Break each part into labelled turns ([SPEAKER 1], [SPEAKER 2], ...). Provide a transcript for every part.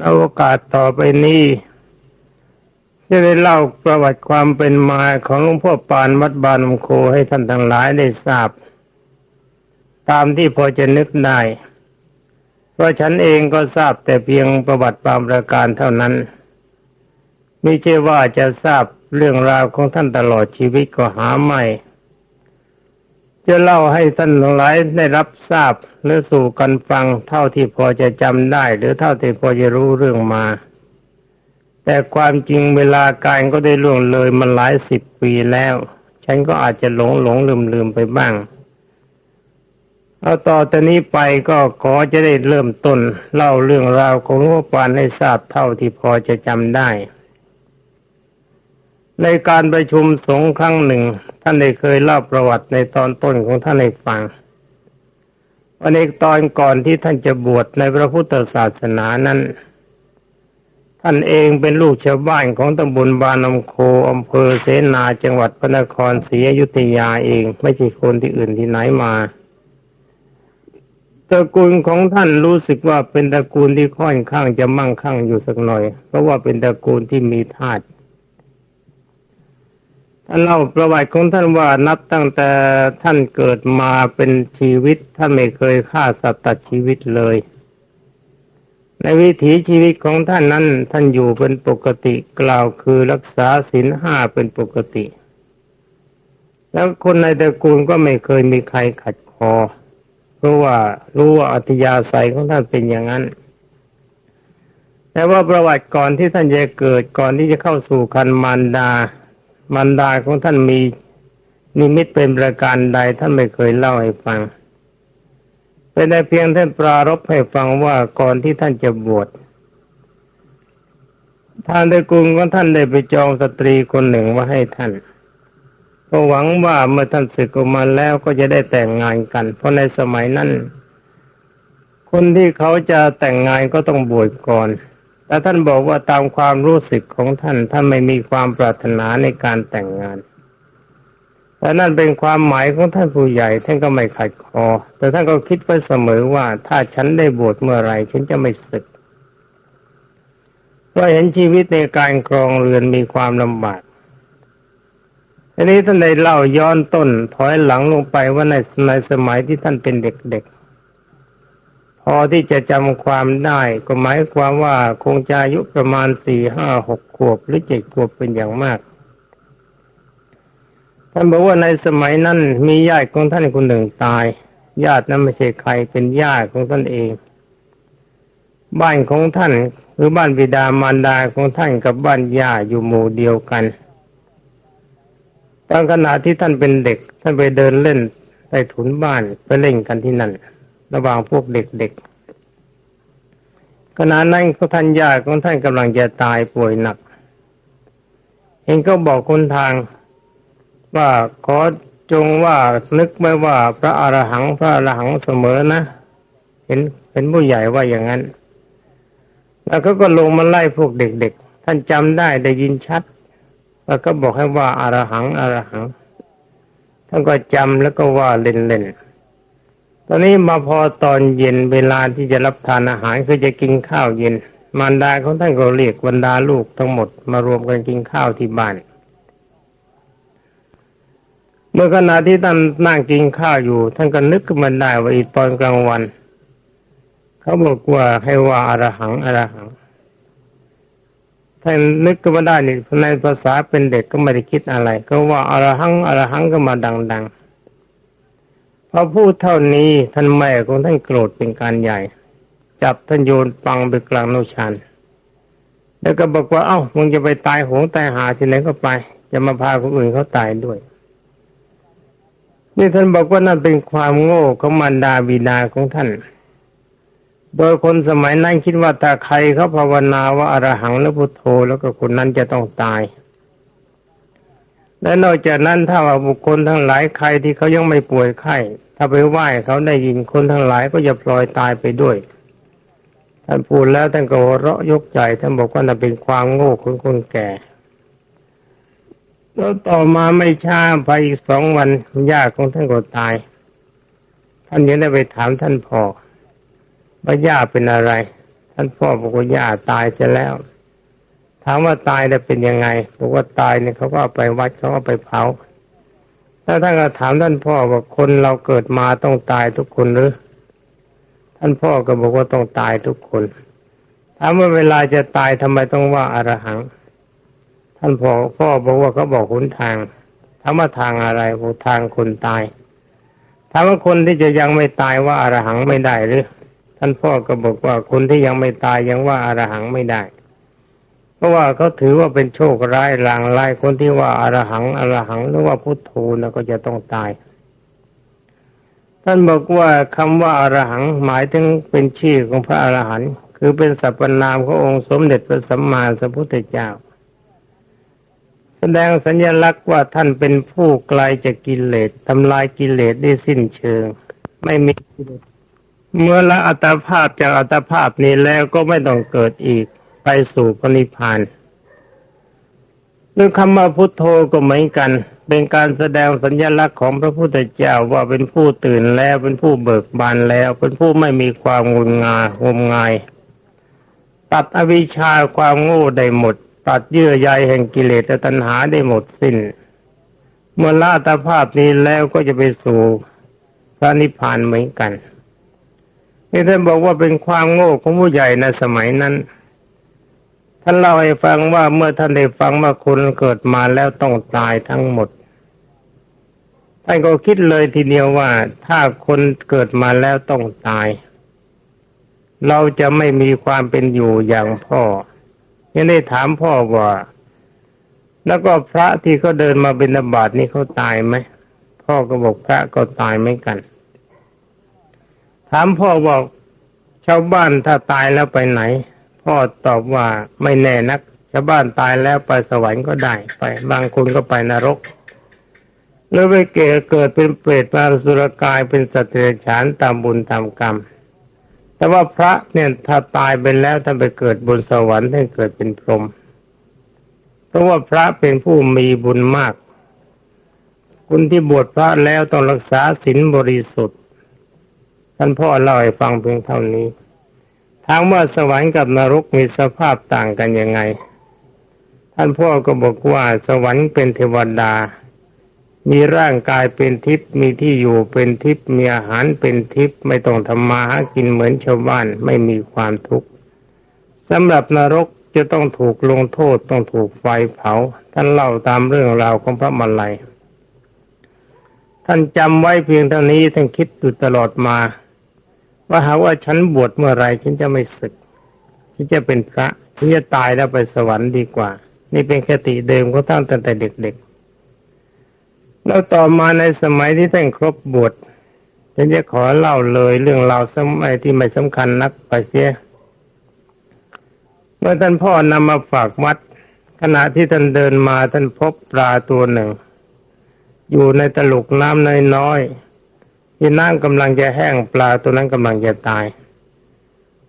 [SPEAKER 1] เอาโอกาสต่อไปนี้จะได้เล่าประวัติความเป็นมาของหลวงพ่อปานวัดบานมโคให้ท่านทั้งหลายได้ทราบ ตามที่พอจะนึกได้เพราะฉันเองก็ทราบแต่เพียงประวัติบางประการเท่านั้นไม่ใช่ว่าจะทราบเรื่องราวของท่านตลอดชีวิตก็หาไม่ จะเล่าให้ท่านทั้งหลายได้รับทราบหรือสู่กันฟังเท่าที่พอจะจำได้ หรือเท่าที่พอจะรู้เรื่องมา แต่ความจริงเวลาการก็ได้ล่วงเลยมาหลายสิบปีแล้ว ฉันก็อาจจะหลงหลงลืมลืมไปบ้าง เอาต่อตอนนี้ไปก็ขอจะได้เริ่มต้น เล่าเรื่องราวของหลวงปานให้ทราบเท่าที่พอจะจำได้ในการประชุมสงฆ์ครั้งหนึ่ง ท่านได้เคยเล่าประวัติในตอนต้นของท่านให้ฟังวันในตอนก่อนที่ท่านจะบวชในพระพุทธศาสนานั้น ท่านเองเป็นลูกชาวบ้านของตำบลบานำโคอำเภอเสนาจังหวัดพระนครศรีอยุธยาเองไม่ใช่คนที่อื่นที่ไหนมาตระกูลของท่านรู้สึกว่าเป็นตระกูลที่ค่อนข้างจะมั่งคั่งอยู่สักหน่อย เพราะว่าเป็นตระกูลที่มีทาส เล่าประวัติของท่านว่านับตั้งแต่ท่านเกิดมาเป็นชีวิต ท่านไม่เคยฆ่าสัตว์ตัดชีวิตเลย ในวิถีชีวิตของท่านนั้น ท่านอยู่เป็นปกติกล่าวคือรักษาศีลห้าเป็นปกติ แล้วคนในตระกูลก็ไม่เคยมีใครขัดคอ เพราะว่ารู้ว่าอัธยาศัยของท่านเป็นอย่างนั้นแต่ว่าประวัติก่อนที่ท่านจะเกิดก่อนที่จะเข้าสู่คันมารดา มารดาของท่านมีนิมิตเป็นประการใดท่านไม่เคยเล่าให้ฟัง เป็นแต่เพียงท่านปรารบให้ฟังว่าก่อนที่ท่านจะบวชท่านได้กรุงของท่านได้ไปจองสตรีคนหนึ่งมาให้ท่านก็หวังว่าเมื่อท่านศึกออกมาแล้วก็จะได้แต่งงานกัน เพราะในสมัยนั้นคนที่เขาจะแต่งงานก็ต้องบวชก่อน แต่ท่านบอกว่าตามความรู้สึกของท่านท่านไม่มีความปรารถนาในการแต่งงานแต่นั่นเป็นความหมายของท่านผู้ใหญ่ ท่านก็ไม่ขัดคอ แต่ท่านก็คิดไว้เสมอว่าถ้าฉันได้บวชเมื่อไรฉันจะไม่ศึกเพราะเห็นชีวิตในการครองเรือนมีความลำบากทีนี้ท่านได้เล่าย้อนต้นถอยหลังลงไปว่าในในสมัยที่ท่านเป็นเด็กๆ พอที่จะจำความได้ก็หมายความว่าคงจะอายุประมาณสี่ห้าหกขวบหรือเจ็ดขวบเป็นอย่างมาก ท่านบอกว่าในสมัยนั้นมีญาติของท่านคนหนึ่งตาย ญาตินั้นไม่ใช่ใครเป็นญาติของท่านเอง บ้านของท่านหรือบ้านบิดามารดาของท่านกับบ้านย่าอยู่หมู่เดียวกันตอนขณะที่ท่านเป็นเด็กท่านไปเดินเล่นใต้ถุนบ้านไปเล่นกันที่นั่น ระหว่างพวกเด็กๆขณะนั้นท่านยาของท่านกำลังจะตายป่วยหนัก เองก็บอกคนทางว่าขอจงว่านึกไว้ว่าพระอรหังพระอรหังเสมอนะ เห็นเป็นผู้ใหญ่ว่าอย่างนั้น แล้วเขาก็ลงมาไล่พวกเด็กๆ ท่านจำได้ได้ยินชัด แล้วก็บอกให้ว่าอารหังอารหัง ท่านก็จำแล้วก็ว่าเล่นๆ อนนี้มาพอตอนเย็นเวลาที่จะรับทานอาหารคือจะกินข้าวเย็น มารดาของท่านก็เรียกบรรดาลูกทั้งหมดมารวมกันกินข้าวที่บ้าน เมื่อขณะที่ท่านนั่งกินข้าวอยู่ ท่านก็นึกขึ้นมาได้ว่าอีตอนกลางวัน เขาบอกว่าให้ว่าอารหังอารหังท่านนึกก็มาได้นี่ในภาษาเป็นเด็กก็ไม่ได้คิดอะไร ก็ว่าอรหังอรหังก็มาดัง ๆ พอพูดเท่านี้ท่านแม่ของท่านโกรธเป็นการใหญ่ จับท่านโยนปังไปกลางโนชันแล้วก็บอกว่าเอ้ามึงจะไปตายโหงตายหาที่ไหนก็ไป จะมาพาคนอื่นเขาตายด้วย นี่ท่านบอกว่านั่นเป็นความโง่ของมารดาบิดาของท่าน โดยคนสมัยนั้นคิดว่าถ้าใครเขาภาวนาว่าอรหังหรือพุทโธแล้วก็คนนั้นจะต้องตาย และนอกจากนั้นถ้าว่าบุคคลทั้งหลายใครที่เขายังไม่ป่วยไข้ถ้าไปไหว้เขาได้ยินคนทั้งหลายก็จะปล่อยตายไปด้วยท่านพูดแล้วท่านก็เราะยกใจท่านบอกว่านั่นเป็นความโง่ของคนแก่แล้วต่อมาไม่ช้าไปอีกสองวันญาติของท่านก็ตาย ท่านยังได้ไปถามท่านพ่อว่าย่าเป็นอะไร ท่านพ่อบอกว่าย่าตายเสียแล้ว ถามว่าตายแล้วเป็นยังไงบอกว่าตายเนี่ยเขาก็เอาไปวัดเขาก็ไปเผาแล้วท่านก็ถามท่านพ่อว่าคนเราเกิดมาต้องตายทุกคนหรือ ท่านพ่อก็บอกว่าต้องตายทุกคนถามว่าเวลาจะตายทำไมต้องว่าอารหัง ท่านพ่อพ่อบอกว่าเขาบอกหนทางถามว่าทางอะไรบอกทางคนตายถามว่าคนที่จะยังไม่ตายว่าอารหังไม่ได้หรือ ท่านพ่อก็บอกว่าคนที่ยังไม่ตายยังว่าอารหังไม่ได้ ราะว่าเขาถือว่าเป็นโชคร้ายลางร้ายคนที่ว่าอารหังอารหังหรือว่าพุทโธนะก็จะต้องตาย ท่านบอกว่าคำว่าอารหังหมายถึงเป็นชื่อของพระอรหันต์คือเป็นสรรพนามขององค์สมเด็จพระสัมมาสัมพุทธเจ้า แสดงสัญลักษณ์ว่าท่านเป็นผู้ไกลจากกิเลสทำลายกิเลสได้สิ้นเชิง ไม่มีเมื่อละอัตภาพจากอัตภาพนี้แล้วก็ไม่ต้องเกิดอีก ไปสู่พระนิพพานหรือคำว่าพุทโธก็เหมือนกัน เป็นการแสดงสัญลักษณ์ของพระพุทธเจ้าว่าเป็นผู้ตื่นแล้วเป็นผู้เบิกบานแล้ว เป็นผู้ไม่มีความงุนงางมงาย ตัดอวิชชาความโง่ได้หมด ตัดเยื่อใยแห่งกิเลสและตัณหาได้หมดสิ้น เมื่อละอัตภาพนี้แล้วก็จะไปสู่พระนิพพานเหมือนกันนี่ท่านบอกว่าเป็นความโง่ของผู้ใหญ่ในสมัยนั้น ท่านเล่าให้ฟังว่าเมื่อท่านได้ฟังว่าคนเกิดมาแล้วต้องตายทั้งหมด ท่านก็คิดเลยทีเดียวว่าถ้าคนเกิดมาแล้วต้องตาย เราจะไม่มีความเป็นอยู่อย่างพ่อ ยังได้ถามพ่อว่า แล้วก็พระที่เขาเดินมาบิณฑบาตนี่เขาตายไหมพ่อก็บอกพระก็ตายเหมือนกัน ถามพ่อบอกชาวบ้านถ้าตายแล้วไปไหน พ่อตอบว่าไม่แน่นักชาวบ้านตายแล้วไปสวรรค์ก็ได้ไป บางคนก็ไปนรกหรือไปเกิดเกิดเป็นเปรตเป็นสุรกายเป็นสัตว์เดรัจฉานตามบุญตามกรรม แต่ว่าพระเนี่ยถ้าตายไปแล้วท่านไปเกิดบนสวรรค์ท่านเกิดเป็นพรหมเพราะว่าพระเป็นผู้มีบุญมาก คุณที่บวชพระแล้วต้องรักษาศีลบริสุทธิ์ ท่านพ่อเล่าให้ฟังเพียงเท่านี้ ถามว่าสวรรค์กับนรกมีสภาพต่างกันยังไง ท่านพ่อก็บอกว่าสวรรค์เป็นเทวดา มีร่างกายเป็นทิพย์มีที่อยู่เป็นทิพย์มีอาหารเป็นทิพย์ไม่ต้องทำมาหากินเหมือนชาวบ้านไม่มีความทุกข์สำหรับนรกจะต้องถูกลงโทษต้องถูกไฟเผา ท่านเล่าตามเรื่องราวของพระมาลัยท่านจำไว้เพียงเท่านี้ท่านคิดอยู่ตลอดมา ว่าหาว่าฉันบวชเมื่อไรฉันจะไม่ศึกฉันจะเป็นพระฉันจะตายแล้วไปสวรรค์ดีกว่า นี่เป็นคติเดิมเขาตั้งแต่เด็กๆแล้วต่อมาในสมัยที่ท่านครบบวชฉันจะขอเล่าเลยเรื่องราวสมัยที่ไม่สำคัญนักไปเสียเมื่อท่านพ่อนำมาฝากวัด ขณะที่ท่านเดินมาท่านพบปลาตัวหนึ่ง อยู่ในตลุกน้ำน้อยๆ ที่น้ำกำลังจะแห้งปลาตัวนั้นกำลังจะตาย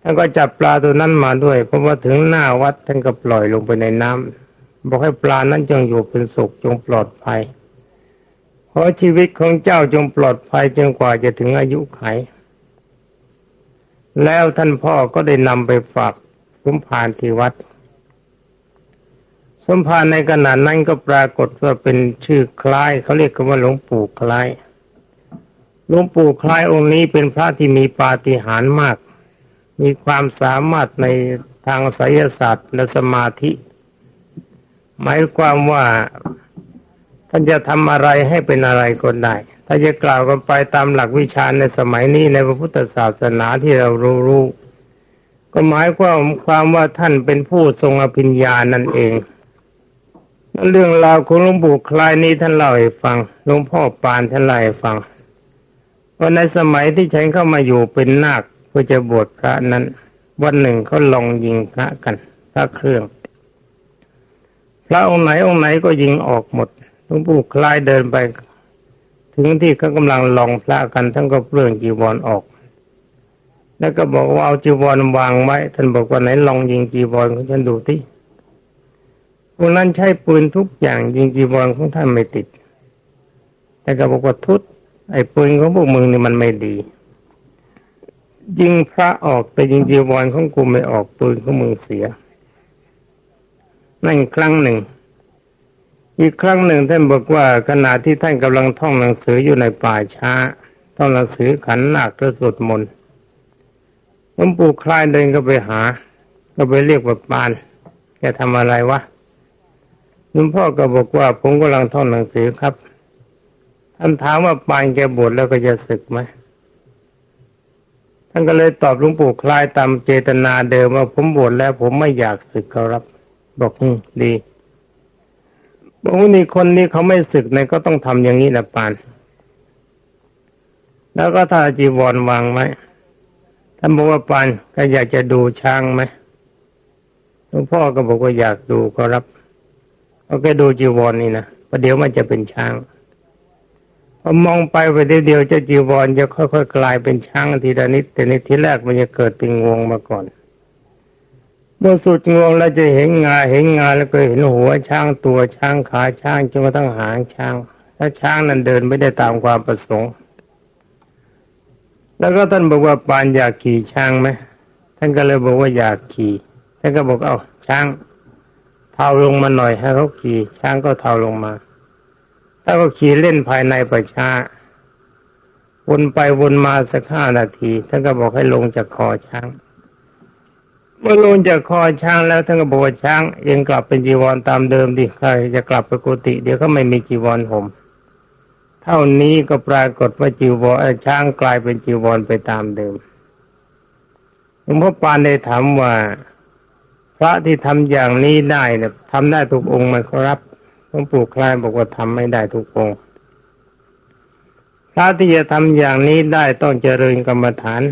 [SPEAKER 1] ท่านก็จับปลาตัวนั้นมาด้วยเพราะว่าถึงหน้าวัดท่านก็ปล่อยลงไปในน้ำบอกให้ปลานั้นจงอยู่เป็นสุขจงปลอดภัยขอชีวิตของเจ้าจงปลอดภัยจนกว่าจะถึงอายุไข แล้วท่านพ่อก็ได้นำไปฝากสมภารที่วัดสมภารในขณะนั้นก็ปรากฏว่าเป็นชื่อคล้ายเขาเรียกกันว่าหลวงปู่คล้าย หลวงปู่คล้ายองค์นี้เป็นพระที่มีปาฏิหาริย์มาก มีความสามารถในทางไสยศาสตร์และสมาธิ หมายความว่าท่านจะทำอะไรให้เป็นอะไรก็ได้ ถ้าจะกล่าวกันไปตามหลักวิชาในสมัยนี้ในพระพุทธศาสนาที่เรารู้รู้ก็หมายความความว่าท่านเป็นผู้ทรงอภิญญานั่นเองนั่นเรื่องราวของหลวงปู่คลายนี้ท่านเล่าให้ฟังหลวงพ่อปานท่านเล่าให้ฟัง ว่าในสมัยที่ฉันเข้ามาอยู่เป็นนาคเพื่อจะบวชพระนั้น วันหนึ่งเขาลองยิงพระกันพระเครื่อง พระองค์ไหนองค์ไหนก็ยิงออกหมดหลวงปู่คลายเดินไป ถึงที่เขากำลังลองพระกันทั้งก็เปลื้องจีวรออก แล้วก็บอกว่าเอาจีวรวางไว้ท่านบอกว่าไหนลองยิงจีวรของฉันดูที่พวกนั้นใช้ปืนทุกอย่างยิงจีวรของท่านไม่ติดแต่ก็บอกว่าทุต ไอ้ปืนของพวกมึงนี่มันไม่ดี ยิงพระออกแต่ยิงจีวรของกูไม่ออกปืนของมึงเสีย นั่นครั้งหนึ่ง อีกครั้งหนึ่งท่านบอกว่าขณะที่ท่านกำลังท่องหนังสืออยู่ในป่าช้าท่องหนังสือขันหนักและสวดมนต์หลวงปู่คลายเดินก็ไปหา ก็ไปเรียกว่าปานแกทำอะไรวะหลวงพ่อก็บอกว่าผมกำลังท่องหนังสือครับ ท่านถามว่าปานแกบวชแล้วก็จะศึกไหมท่านก็เลยตอบหลวงปู่คลายตามเจตนาเดิมว่าผมบวชแล้ว ผมไม่อยากศึกครับ บอกดีบอกว่านี่คนนี้เขาไม่ศึกเนี่ยก็ต้องทำอย่างนี้นะปาน แล้วก็ถ้าจีวรวางไหมท่านบอกว่าปานก็อยากจะดูช้างไหมหลวงพ่อก็บอกว่าอยากดูครับเอาแกดูจีวรนนี่นะประเดี๋ยวมันจะเป็นช้าง มองไปไปเดียวเจ้าจีวรจะค่อยๆกลายเป็นช้างทีละนิดแต่ในทีแรกมันจะเกิดเป็นงวงมาก่อน เมื่อสุดงวงแล้วจะเห็นงาเห็นงาแล้วก็เห็นหัวช้างตัวช้างขาช้างจนกระทั่งหางช้างถ้าช้างนั้นเดินไม่ได้ตามความประสงค์ แล้วก็ท่านบอกว่าปานอยากขี่ช้างไหมท่านก็เลยบอกว่าอยากขี่ท่านก็บอกเอาช้างเทาลงมาหน่อยให้เขาขี่ช้างก็เทาลงมา ถ้าก็ขี่เล่นภายในประชาวนไปวนมาสักห้านาทีท่านก็บอกให้ลงจากคอช้างเมื่อลงจากคอช้างแล้วท่านก็บอกว่าช้างเองกลับเป็นจีวรตามเดิมดิใครจะกลับไปกุฏิเดี๋ยวก็ไม่มีจีวรห่มเท่านี้ก็ปรากฏว่าจีวรช้างกลายเป็นจีวรไปตามเดิมหลวงพ่อปานได้ถามว่า พระที่ทำอย่างนี้ได้เนี่ยทำได้ทุกองค์ไหมครับ ลวงปู่คลายบอกว่าทำไม่ได้ทุกองค์พระที่จะทำอย่างนี้ได้ต้องเจริญกรรมฐาน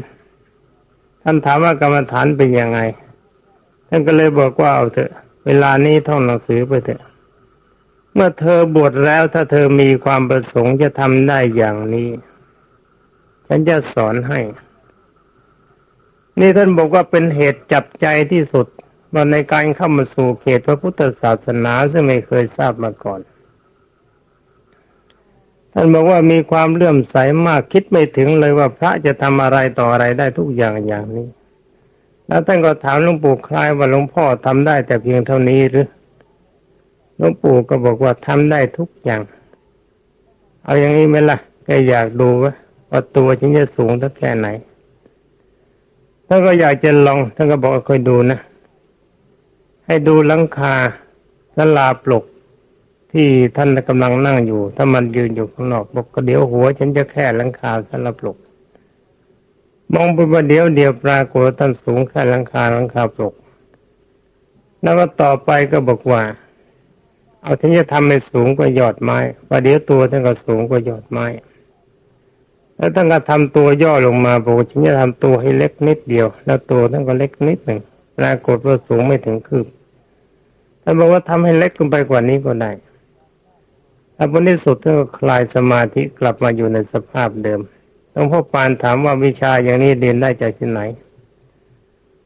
[SPEAKER 1] ท่านถามว่ากรรมฐานเป็นยังไง ท่านก็เลยบอกว่าเอาเถอะ เวลานี้ท่องหนังสือไปเถอะ เมื่อเธอบวชแล้วถ้าเธอมีความประสงค์จะทำได้อย่างนี้ ฉันจะสอนให้ นี่ท่านบอกว่าเป็นเหตุจับใจที่สุด ว่าในการเข้ามาสู่เขตพระพุทธศาสนาซึ่งไม่เคยทราบมาก่อน ท่านบอกว่ามีความเลื่อมใสมากคิดไม่ถึงเลยว่าพระจะทำอะไรต่ออะไรได้ทุกอย่างอย่างนี้ แล้วท่านก็ถามหลวงปู่คล้ายว่าหลวงพ่อทำได้แต่เพียงเท่านี้หรือหลวงปู่ก็บอกว่าทำได้ทุกอย่าง เอาอย่างนี้ไหมล่ะแกอยากดูว่าตัวฉันจะสูงสักแค่ไหนท่านก็อยากจะลองท่านก็บอกค่อยดูนะ ให้ดูหลังคาสลาปลกที่ท่านกำลังนั่งอยู่ ถ้ามันยืนอยู่ข้างนอกบอกก็เดี๋ยวหัว ฉันจะแค่หลังคาสลาปลกมองไปว่าเดี๋ยวเดียวปรากฏท่านสูงแค่หลังคาหลังคาปลกแล้วก็ต่อไปก็บอกว่า เอาฉันจะทำให้สูงกว่ายอดไม้ว่าเดี๋ยวตัวท่านก็สูงกว่ายอดไม้ แล้วท่านก็ทำตัวย่อลงมาบอกฉันจะทำตัวให้เล็กนิดเดียว แล้วตัวท่านก็เล็กนิดหนึ่ง ปรากฏว่าสูงไม่ถึงคืบท่านบอกว่าทำให้เล็กลงไปกว่านี้ก็ได้ถ้าผลที่สุดท่านก็คลายสมาธิกลับมาอยู่ในสภาพเดิมหลวงพ่อปานถามว่าวิชาอย่างนี้เรียนได้จากที่ไหน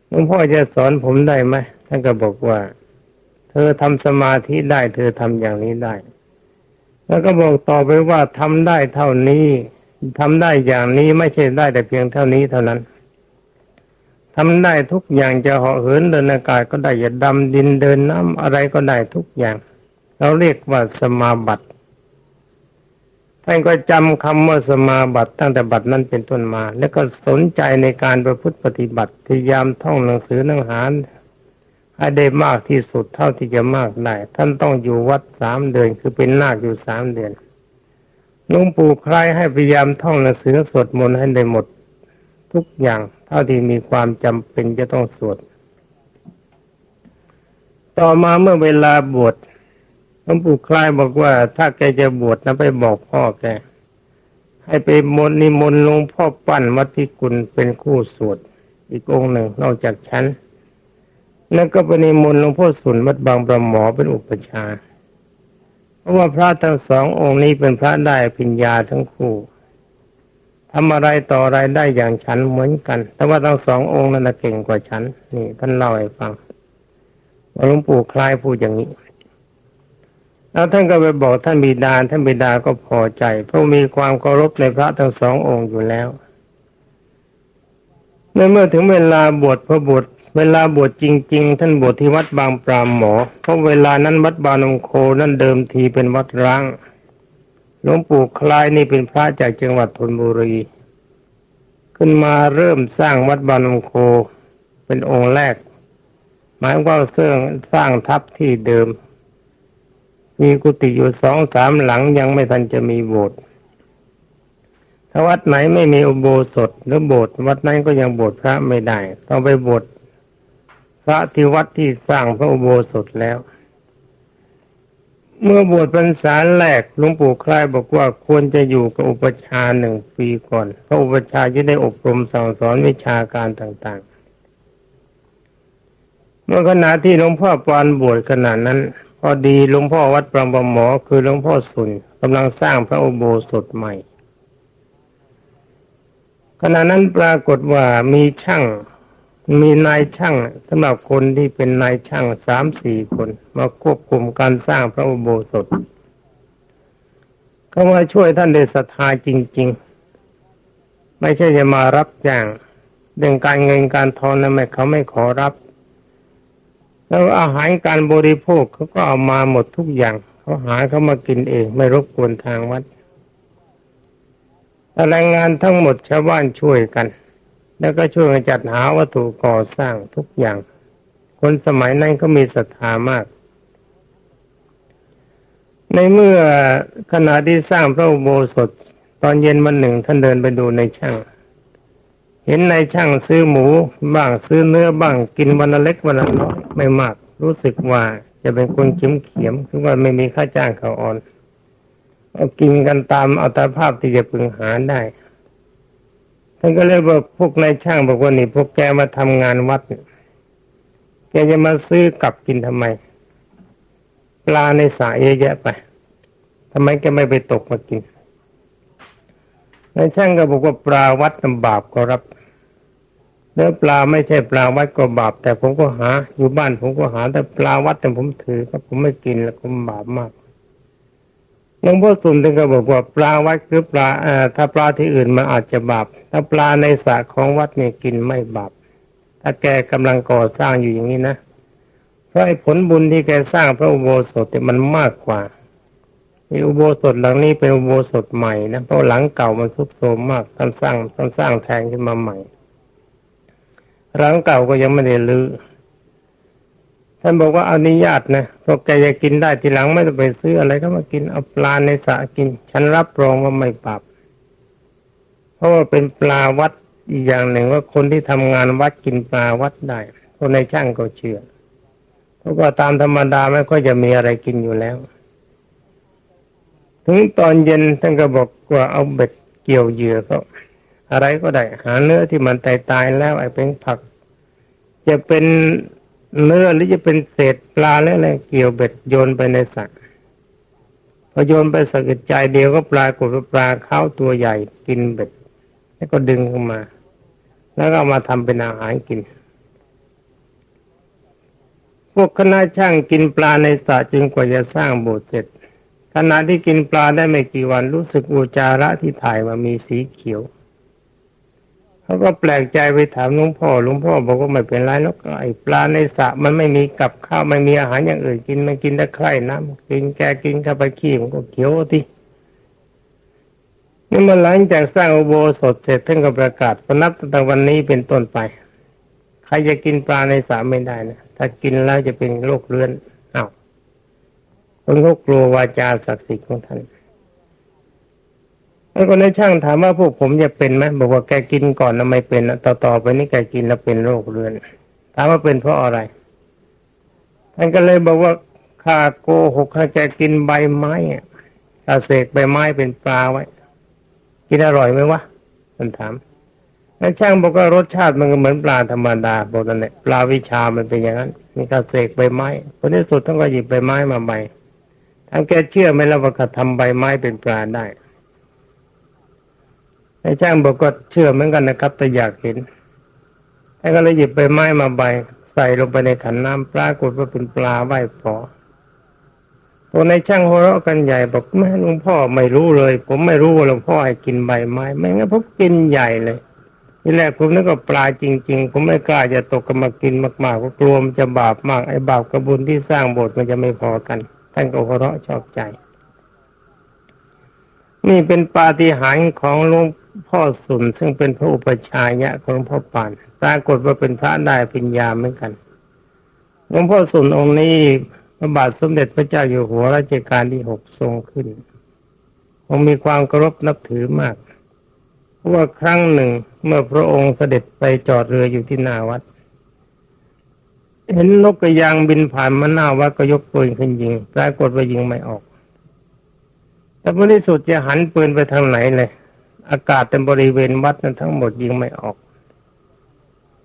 [SPEAKER 1] หลวงพ่อจะสอนผมได้ไหมท่านก็บอกว่า เธอทำสมาธิได้ เธอทำอย่างนี้ได้ แล้วก็บอกต่อไปว่าทำได้เท่านี้ทำได้อย่างนี้ไม่ใช่ได้แต่เพียงเท่านี้เท่านั้น ทำได้ทุกอย่างจะเหาะเหินเดินอากาศก็ได้จะดำดินเดินน้ำอะไรก็ได้ทุกอย่าง เราเรียกว่าสมาบัติท่านก็จำคำว่าสมาบัติตั้งแต่บัตินั้นเป็นต้นมา แล้วก็สนใจในการประพฤติปฏิบัติพยายามท่องหนังสือหนังหารให้ได้มากที่สุดเท่าที่จะมากได้ ท่านต้องอยู่วัดสามเดือนคือเป็นนาคอยู่สามเดือนหลวงปู่คลายให้พยายามท่องหนังสือสวดมนต์ให้ได้หมดทุกอย่าง เท่าที่มีความจำเป็นจะต้องสวด ต่อมาเมื่อเวลาบวชหลวงปู่คลายบอกว่า ถ้าแกจะบวชนะไปบอกพ่อแก ให้ไปมนนิมนต์หลวงพ่อปั้นมัดพิกุลเป็นคู่สวด อีกองหนึ่งนอกจากฉันแล้วก็ไปนิมนต์หลวงพ่อสุนวัดบางประหมอเป็นอุปชา เพราะว่าพระทั้งสององค์นี้เป็นพระได้พิญญาทั้งคู่ ทำอะไรต่ออะไรได้อย่างฉันเหมือนกัน แต่ว่าทั้งสององค์นั้นเก่งกว่าฉัน นี่ท่านเล่าให้ฟังหลวงปู่คล้ายพูดอย่างนี้ แล้วท่านก็ไปบอกท่านบิดา ท่านบิดาก็พอใจ เพราะมีความเคารพในพระทั้งสององค์อยู่แล้วในเมื่อถึงเวลาบวชพระบวชเวลาบวชจริง ๆ ท่านบวชที่วัดบางปรามหมอ เพราะเวลานั้นวัดบางนมโคนั่นเดิมทีเป็นวัดร้าง หลวงปู่คล้ายนี่เป็นพระจากจังหวัดธนบุรี ขึ้นมาเริ่มสร้างวัดบานมโคเป็นองค์แรก หมายว่าเสื่องสร้างทับที่เดิม มีกุฏิอยู่สองสามหลังยังไม่ทันจะมีโบสถ์ถ้าวัดไหนไม่มีอุโบสถหรือโบสถ์วัดนั้นก็ยังโบสถ์พระไม่ได้ ต้องไปโบสถ์พระที่วัดที่สร้างพระอุโบสถแล้ว เมื่อบวชพรรษาแรกหลวงปู่คล้ายบอกว่าควรจะอยู่กับอุปชาหนึ่งปีก่อนเพราะอุปชาจะได้อบรมสั่งสอนวิชาการต่างๆ เมื่อขณะที่หลวงพ่อปานบวชขณะนั้น พอดีหลวงพ่อวัดปรางบหมอคือหลวงพ่อสุนกำลังสร้างพระอุโบสถใหม่ขณะนั้นปรากฏว่ามีช่าง มีนายช่างสำหรับคนที่เป็นนายช่างสามสี่คน มาควบคุมการสร้างพระอุโบสถเขามาช่วยท่านด้วยศรัทธาจริง ๆ ไม่ใช่จะมารับจ้างเรื่องการเงินการทองนั้นไม่เขาไม่ขอรับ แล้วอาหารการบริโภคเขาก็เอามาหมดทุกอย่าง เขาหาเขามากินเองไม่รบกวนทางวัดแต่แรงงานทั้งหมดชาวบ้านช่วยกัน แล้วก็ช่วยกันจัดหาวัตถุก่อสร้างทุกอย่าง คนสมัยนั้นก็มีศรัทธามาก ในเมื่อขณะที่สร้างพระอุโบสถตอนเย็นวันหนึ่งท่านเดินไปดูในช่าง เห็นในช่างซื้อหมู บ้างซื้อเนื้อบ้างกินวันละเล็กวันละน้อยไม่มาก รู้สึกว่าจะเป็นคนเขียมเขียมคือว่าไม่มีค่าจ้างเขาอ่อน เอากินกันตามอัตภาพที่จะพึงหาได้ ท่านก็เลยบอกพวกนายช่างบอกว่านี่พวกแกมาทำงานวัดแกจะมาซื้อกลับกินทำไม ปลาในสระเยอะแยะไปทำไมแกไม่ไปตกมากินนายช่างก็บอกว่าปลาวัดนบาปก็รับเนื้อปลาไม่ใช่ปลาวัดก็บาป แต่ผมก็หา อยู่บ้านผมก็หาแต่ปลาวัดแต่ผมถือครับผมไม่กินแล้วผมบาปมาก หลวงพ่อสุนท่านก็บอกว่าปลาวัดคือปลาเอ่อถ้าปลาที่อื่นมันอาจจะบาปถ้าปลาในสระของวัดเนี่ยกินไม่บาปถ้าแกกำลังก่อสร้างอยู่อย่างนี้นะเพราะไอ้ผลบุญที่แกสร้างพระอุโบสถเนี่ยมันมากกว่าไอ้อุโบสถหลังนี้เป็นอุโบสถใหม่นะเพราะหลังเก่ามันทรุดโทรมมากท่านสร้างท่านสร้างแทนขึ้นมาใหม่หลังเก่าก็ยังไม่ได้รื้อ ท่านบอกว่าอนุญาตนะพวกแกจะกินได้ทีหลังไม่ต้องไปซื้ออะไรก็มากินเอาปลาในสระกิน ฉันรับรองว่าไม่บาปเพราะว่าเป็นปลาวัดอีกอย่างหนึ่งว่าคนที่ทำงานวัดกินปลาวัดได้คนในช่างก็เชื่อเพราะว่าตามธรรมดาไม่ค่อยจะมีอะไรกินอยู่แล้ว ถึงตอนเย็นท่านก็บอกว่าเอาเบ็ดเกี่ยวเหยื่อก็อะไรก็ได้ หาเนื้อที่มันตายตายแล้วไอ้เป็นผัก จะเป็น เนื้อหรือจะเป็นเศษปลาแล้วอะไรเกี่ยวเบ็ดโยนไปในสระพอโยนไปสักใจเดียวก็ปลากดปลาเข้าตัวใหญ่กินเบ็ด แล้วก็ดึงขึ้นมา แล้วก็มาทำเป็นอาหารกิน พวกคณะช่างกินปลาในสระจึงกว่าจะสร้างโบสถ์เสร็จขณะที่กินปลาได้ไม่กี่วันรู้สึกอุจาระที่ถ่ายมามีสีเขียว เขาก็แปลกใจไปถามหลวงพ่อหลวงพ่อบอกว่าไม่เป็นไรแล้วไอ้ปลาในสระมันไม่มีกับข้าวไม่มีอาหารอย่างอื่นกินมันกินแต่ไข่น้ำกินแกกินข้าไปขี้มันก็เขียวที่นี่มาหลังจากสร้างอุโบสถเสร็จท่านก็ประกาศพนับตั้งแต่วันนี้เป็นต้นไป ใครจะกินปลาในสระไม่ได้นะถ้ากินแล้วจะเป็นโรคเรื้อนอ้าวคนเขากลัววาจาศักดิ์สิทธิ์ของท่าน แล้วคนในช่างถามว่าพวกผมจะเป็นไหมบอกว่าแกกินก่อนแล้วไม่เป็นต่อต่อไปนี่แกกินแล้วเป็นโรคเรื้อนถามว่าเป็นเพราะอะไรท่านก็เลยบอกว่าข้าโกหกข้าแกกินใบไม้อข้าเสกใบไม้เป็นปลาไว้ กินอร่อยไหมวะท่านถามแล้วช่างบอกว่ารสชาติมันก็เหมือนปลาธรรมดาบอกนั่นแหละปลาวิชามันเป็นอย่างนั้น มีข้าเสกใบไม้ผลที่สุดต้องก็หยิบใบไม้มาใบท่างแกเชื่อไหมล้วว่าเขาทำใบไม้เป็นปลาได้ ไอ้ช่างบอกก็เชื่อเหมือนกันนะครับ แต่อยากเห็นท่านก็เลยหยิบใบไม้มาใบใส่ลงไปในขันน้ำปรากฏว่าเป็นปลาไหว้พอพวกในช่างหัวเราะกันใหญ่บอกแม่หลวงพ่อไม่รู้เลย ผมไม่รู้ว่าหลวงพ่อให้กินใบไม้ ไม่งั้นผมกินใหญ่เลยที่แรกผมนึกว่าปลาจริง ๆ ผมไม่กล้าจะตกกันมากินมากๆเพราะกลัวมันจะบาปมากไอ้บาปกับบุญที่สร้างโบสถ์มันจะไม่พอกันท่านก็หัวเราะชอบใจ นี่เป็นปาฏิหาริย์ของหลวง พ่อสุนซึ่งเป็นพระอุปชายะของหลวงพ่อปานปรากฏว่าเป็นพระได้ปัญญาเหมือนกันหลวงพ่อสุนองค์นี้พระบาทสมเด็จพระเจ้าอยู่หัวรัชกาลที่หกทรงขึ้นคงมีความเคารพนับถือมาก เพราะว่าครั้งหนึ่งเมื่อพระองค์เสด็จไปจอดเรืออยู่ที่นาวัด เห็นนกกระยางบินผ่านมาหน้าวัดก็ยกปืนขึ้นยิง ปรากฏว่ายิงไม่ออก แต่บริสุทธิ์จะหันปืนไปทางไหนเลย อากาศในบริเวณวัดนั้นทั้งหมดยิงไม่ออก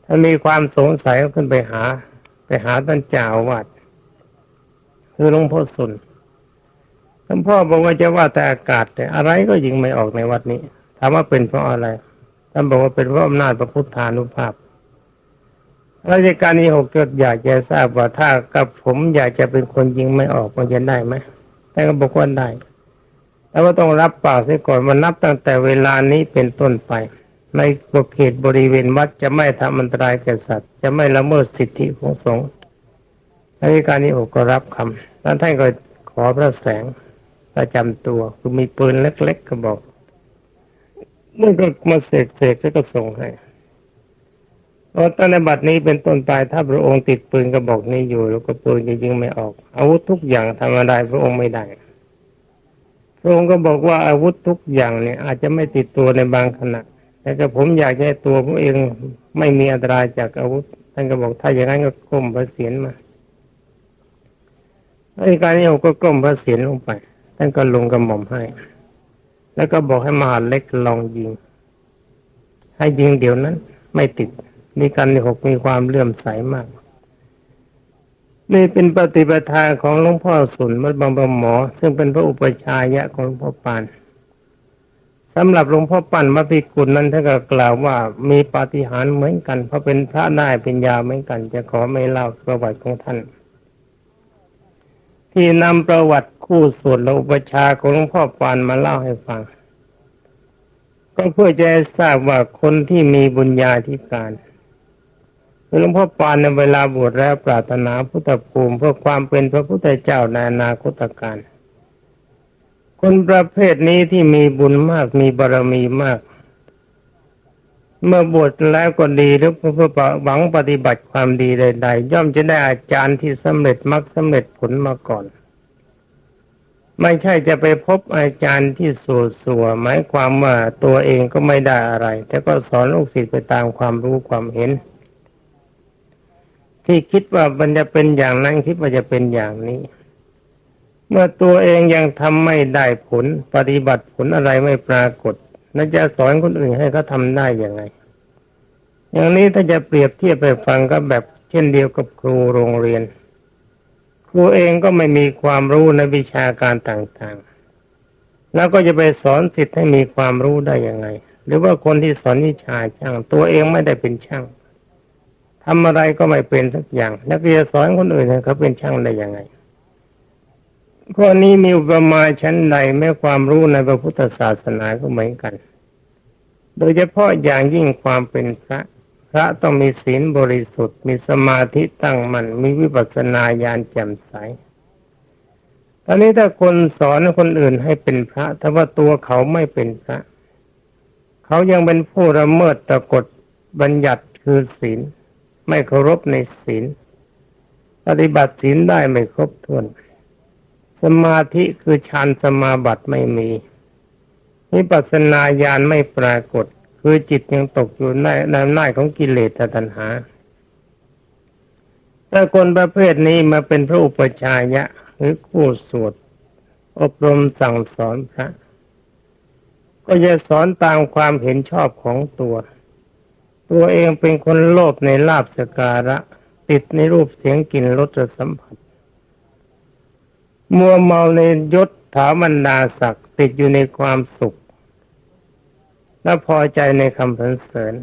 [SPEAKER 1] ถ้ามีความสงสัยก็ขึ้นไปหา ไปหาท่านเจ้าวาดคือหลวงพ่อสุนท่านพ่อบอกว่าจะว่าแต่อากาศแต่อะไรก็ยิงไม่ออกในวัดนี้ถามว่าเป็นเพราะอะไรท่านบอกว่าเป็นเพราะอำนาจพระพุทธานุภาพราชการที่หกก็อยากจะทราบว่าถ้ากับผมอยากจะเป็นคนยิงไม่ออกมันจะได้ไหมท่ก็บอกว่าได้ แต่ว่าต้องรับปากเสียก่อนมันนับตั้งแต่เวลานี้เป็นต้นไป ในบเขตบริเวณวัดจะไม่ทำอันตรายแก่สัตว์ จะไม่ละเมิดสิทธิของสงฆ์ราชการที่หกก็รับคำแล้วท่านก็ขอพระแสงประจำตัวคือมีปืนเล็กๆก็บอกเมื่อก็มาเสกเสกแล้วก็ส่งให้เพราะตั้งแต่บัดนี้เป็นต้นไปถ้าพระองค์ติดปืนกระบอกนี้อยู่ แล้วก็ปืนจะยิงไม่ออกอาวุธทุกอย่างทำอะไรพระองค์ไม่ได้ พระองค์ก็บอกว่าอาวุธทุกอย่างเนี่ย อาจจะไม่ติดตัวในบางขณะ แต่ก็ผมอยากให้ตัวผมเองไม่มีอันตรายจากอาวุธ ท่านก็บอกถ้าอย่างนั้นก็ก้มพระเศียรมาราชการที่หกก็ก้มพระเศียรลงไป ท่านก็ลงกระหม่อมให้ แล้วก็บอกให้มหาเล็กลองยิง ให้ยิงเดี๋ยวนั้น ไม่ติด มีการที่หกมีความเลื่อมใสมาก นี่เป็นปฏิปทาของหลวงพ่อสุนมัดบางบางหมอ ซึ่งเป็นพระอุปชายะของหลวงพ่อปานสำหรับหลวงพ่อปั้นมัพิกุลนั้นท่านก็กล่าวว่ามีปาฏิหาริย์เหมือนกัน เพราะเป็นพระได้เป็นยาเหมือนกัน จะขอไม่เล่าประวัติของท่าน ที่นำประวัติคู่สวนและอุปชาของหลวงพ่อปานมาเล่าให้ฟัง ก็เพื่อจะทราบว่าคนที่มีบุญญาธิการ หลวงพ่อปานในเวลาบวชแล้วปรารถนาพุทธภูมิเพื่อความเป็นพระพุทธเจ้าในอนาคตการ คนประเภทนี้ที่มีบุญมากมีบารมีมาก เมื่อบวชแล้วก็ดีหรือเพื่อหวังปฏิบัติความดีใดๆย่อมจะได้อาจารย์ที่สำเร็จมรรคสำเร็จผลมาก่อน ไม่ใช่จะไปพบอาจารย์ที่สูสัวหมายความว่าตัวเองก็ไม่ได้อะไร แต่ก็สอนลูกศิษย์ไปตามความรู้ความเห็น ที่คิดว่ามันจะเป็นอย่างนั้นคิดว่าจะเป็นอย่างนี้ เมื่อตัวเองยังทำไม่ได้ผล ปฏิบัติผลอะไรไม่ปรากฏน่าจะสอนคนอื่นให้เขาทาได้อย่างไง อย่างนี้ถ้าจะเปรียบเทียบไปฟังก็แบบเช่นเดียวกับครูโรงเรียน ครูเองก็ไม่มีความรู้ในวิชาการต่างๆ แล้วก็จะไปสอนสิทธิ์ให้มีความรู้ได้ยังไง หรือว่าคนที่สอนวิชาช่าง ตัวเองไม่ได้เป็นช่าง ทำอะไรก็ไม่เป็นสักอย่าง นักเรียนสอนคนอื่นเขาเป็นช่างได้ยังไงข้อนี้มีอุปมาชั้นใดแม้ความรู้ในพระพุทธศาสนาก็เหมือนกัน โดยเฉพาะอย่างยิ่งความเป็นพระ พระต้องมีศีลบริสุทธิ์ มีสมาธิตั้งมัน่นมีวิปัสสนาญาณแจ่มใสตอนนี้ถ้าคนสอนคนอื่นให้เป็นพระถ้าว่าตัวเขาไม่เป็นพระ เขายังเป็นผู้ละเมิดตะกฎบัญญัติคือศีล ไม่เคารพในศีล ปฏิบัติศีลได้ไม่ครบถ้วน สมาธิคือฌานสมาบัติไม่มีวิปัสสนาญาณไม่ปรากฏ คือจิตยังตกอยู่ในในหน้าของกิเลสตัณหาถ้าคนประเภทนี้มาเป็นพระอุปชายะ หรือคู่สวดอบรมสั่งสอนพระ ก็จะสอนตามความเห็นชอบของตัว ตัวเองเป็นคนโลภในลาบสการะ ติดในรูปเสียงกลิ่นรสสัมผัส มัวเมาในยศถาบรรดาศักดิ์ติดอยู่ในความสุข และพอใจในคำสรรเสริญ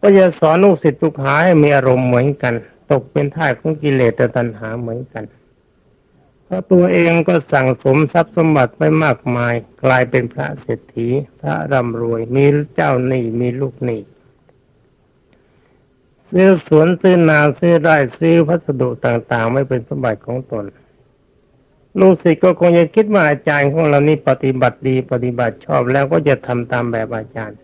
[SPEAKER 1] ก็จะสอนลูกศิษย์ลูกหาให้มีอารมณ์เหมือนกัน ตกเป็นท่าของกิเลสตัณหาเหมือนกัน เพราะตัวเองก็สั่งสมทรัพย์สมบัติไปมากมาย กลายเป็นพระเศรษฐี พระร่ำรวย มีเจ้าหนี้มีลูกหนี้ซื้อสวนซื้อนาซื้อไร่ซื้อพัสดุต่างๆ ไม่เป็นสมบัติของตน ลูกศิษย์ก็คงจะคิดว่าอาจารย์ของเรานี่ปฏิบัติดีปฏิบัติชอบแล้วก็จะทำตามแบบอาจารย์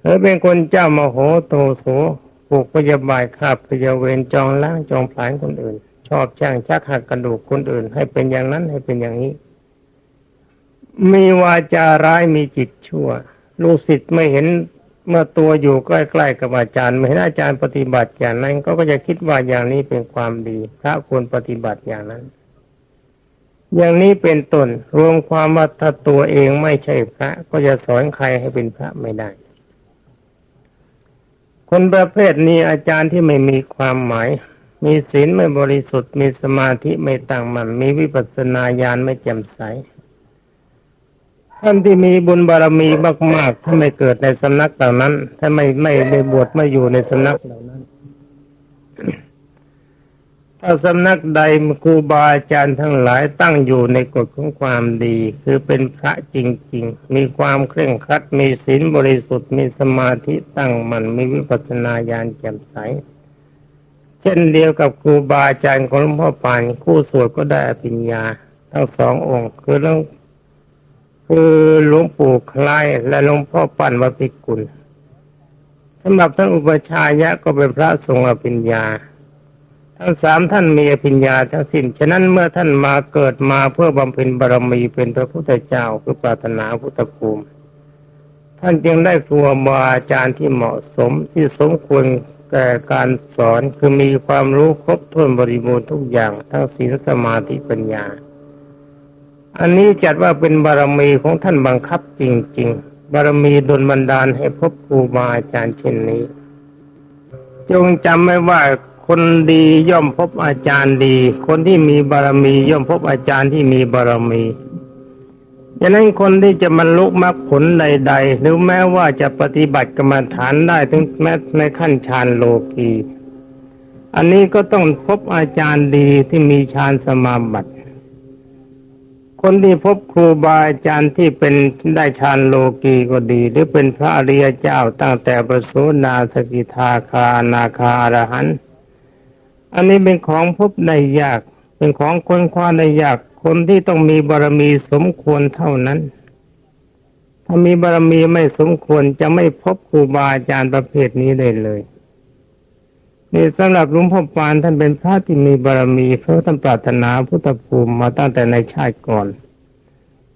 [SPEAKER 1] เธอเป็นคนเจ้ามโหโตโสผูกพยาบายคาบพยาเวรจองล้างจองผลาญคนอื่น ชอบแช่งชักหักกระดูกคนอื่น ให้เป็นอย่างนั้นให้เป็นอย่างนี้ มีวาจาร้ายมีจิตชั่ว ลูกศิษย์ไม่เห็นเมื่อตัวอยู่ใกล้ๆกับอาจารย์ไม่เห็นอาจารย์ปฏิบัติอย่างนั้นก็จะคิดว่าอย่างนี้เป็นความดีพระควรปฏิบัติอย่างนั้น อย่างนี้เป็นต้นรวมความว่าถ้าตัวเองไม่ใช่พระ ก็จะสอนใครให้เป็นพระไม่ได้ คนประเภทนี้อาจารย์ที่ไม่มีความหมาย มีศีลไม่บริสุทธิ์ มีสมาธิไม่ตั้งมัน่นมีวิปัสสนาญาณไม่แจ่มใส ท่านที่มีบุญบารมีมากๆถ้าไม่เกิดในสำนักเหล่านั้น ถ้าไม่ไม่ได้บวชไม่อยู่ในสำนักเหล่านั้น ถ้าสำนักใดครูบาอาจารย์ทั้งหลายตั้งอยู่ในกฎของความดี คือเป็นพระจริง ๆ มีความเคร่งครัด มีศีลบริสุทธิ์ มีสมาธิตั้งมัน่นมีวิปัสสนาญาณแจ่มใส เช่นเดียวกับครูบาอาจารย์ของหลวงพ่อปานคู่สวดก็ได้อภิญญาทั้งสององค์ คือหลวงคือหลวงปู่คล้ายและหลวงพ่อปันวัปิกุลสำหรับท่านอุปชายะก็เป็นพระทรงอภิญญา ทั้งสามท่านมีอภิญญาทั้งสิ้น ฉะนั้นเมื่อท่านมาเกิดมาเพื่อบำเพ็ญบารมีเป็นพระพุทธเจ้าคือปรารถนาพุทธภูมิ ท่านจึงได้ครูบาอาจารย์ที่เหมาะสมที่สมควร แก่การสอนคือมีความรู้ครบถ้วนบริบูรณ์ทุกอย่างทั้งศีลสมาธิปัญญา อันนี้จัดว่าเป็นบารมีของท่านบังคับจริง ๆ บารมีดลบันดาลให้พบครูบาอาจารย์เช่นนี้ จงจำไว้ว่าคนดีย่อมพบอาจารย์ดี คนที่มีบารมีย่อมพบอาจารย์ที่มีบารมี ดังนั้นคนที่จะบรรลุมรรคผลใด ๆ หรือแม้ว่าจะปฏิบัติกรรมฐานได้ถึงแม้ในขั้นฌานโลกีอันนี้ก็ต้องพบอาจารย์ดีที่มีฌานสมาบัติ คนที่พบครูบาอาจารย์ที่เป็นได้ฌานโลกีก็ดี หรือเป็นพระอริยเจ้าตั้งแต่ประสูนาสกิทาคานาคาอรหันอันนี้เป็นของพบได้ยาก เป็นของค้นคว้าได้ยาก คนที่ต้องมีบารมีสมควรเท่านั้น ถ้ามีบารมีไม่สมควรจะไม่พบครูบาอาจารย์ประเภทนี้ได้เลยนี่สำหรับหลวงพ่อปานท่านเป็นพระที่มีบารมีเพราะท่านปรารถนาพุทธภูมิมาตั้งแต่ในชาติก่อน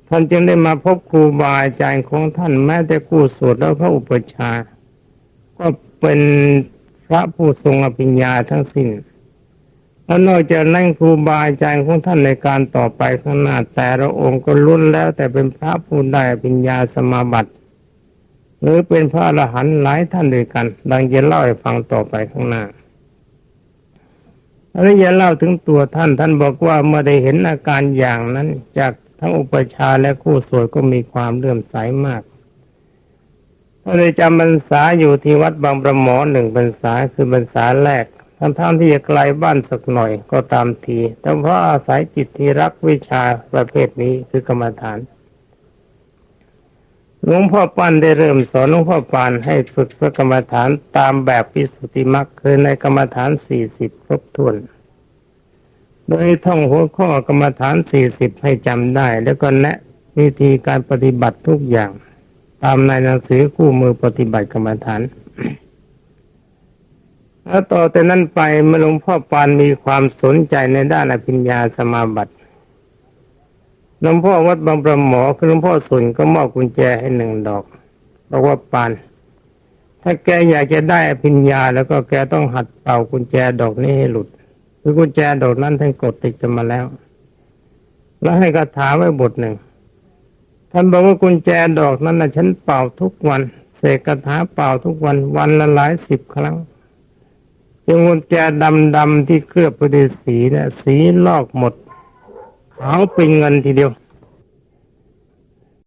[SPEAKER 1] ท่านจึงได้มาพบครูบาอาจารย์ของท่านแม้แต่กู้สวดแล้วพระอุปชา ก็เป็นพระผู้ทรงอภิญญาทั้งสิ้น แล้วนอกจากนั้นครูบาอาจารย์ของท่านในการต่อไปข้างหน้าแต่ละองค์ก็ลุ้นแล้วแต่เป็นพระผู้ได้อภิญญาสมาบัติหรือเป็นพระอรหันต์หลายท่านด้วยกัน ดังจะเล่าให้ฟังต่อไปข้างหน้าอริยเล่าถึงตัวท่าน ท่านบอกว่าเมื่อได้เห็นอาการอย่างนั้น จากทั้งอุปชาและคู่สวดก็มีความเลื่อมใสมากก็เลยจำพรรษาอยู่ที่วัดบางประหมอหนึ่งพรรษาคือพรรษาแรก ทั้งทั้งที่จะไกลบ้านสักหน่อยก็ตามที แต่เพราะอาศัยจิตที่รักวิชาประเภทนี้คือกรรมฐาน หลวงพ่อปันได้เริ่มสอนหลวงพ่อปานให้ฝึกพระกรรมฐานตามแบบพิสุทธิมรรคคือในกรรมฐานสี่สิบครบถ้วน โดยท่องหัวข้อกรรมฐานสี่สิบให้จำได้ แล้วก็แนะวิธีการปฏิบัติทุกอย่าง ตามในหนังสือคู่มือปฏิบัติกรรมฐาน แล้วต่อแต่นั้นไปเมื่อหลวงพ่อปานมีความสนใจในด้านอภิญญาสมาบัติหลวงพ่อวัดบางประหมอคือหลวงพ่อสุนก็มอบกุญแจให้หนึ่งดอกบอกว่าปานถ้าแกอยากจะได้อภิญญา แล้วก็แกต้องหัดเป่ากุญแจดอกนี้ให้หลุดคือกุญแจดอกนั้นท่านกดติดกันมาแล้ว แล้วให้คาถาไว้บทหนึ่งท่านบอกว่ากุญแจดอกนั้นนะฉันเป่าทุกวันเสกคาถาเป่าทุกวันวันละหลายสิบครั้ง จงกุญแจดำๆที่เคลือบไปด้วยสีเนะี่ยสีลอกหมดขาวเป็นเงินทีเดียว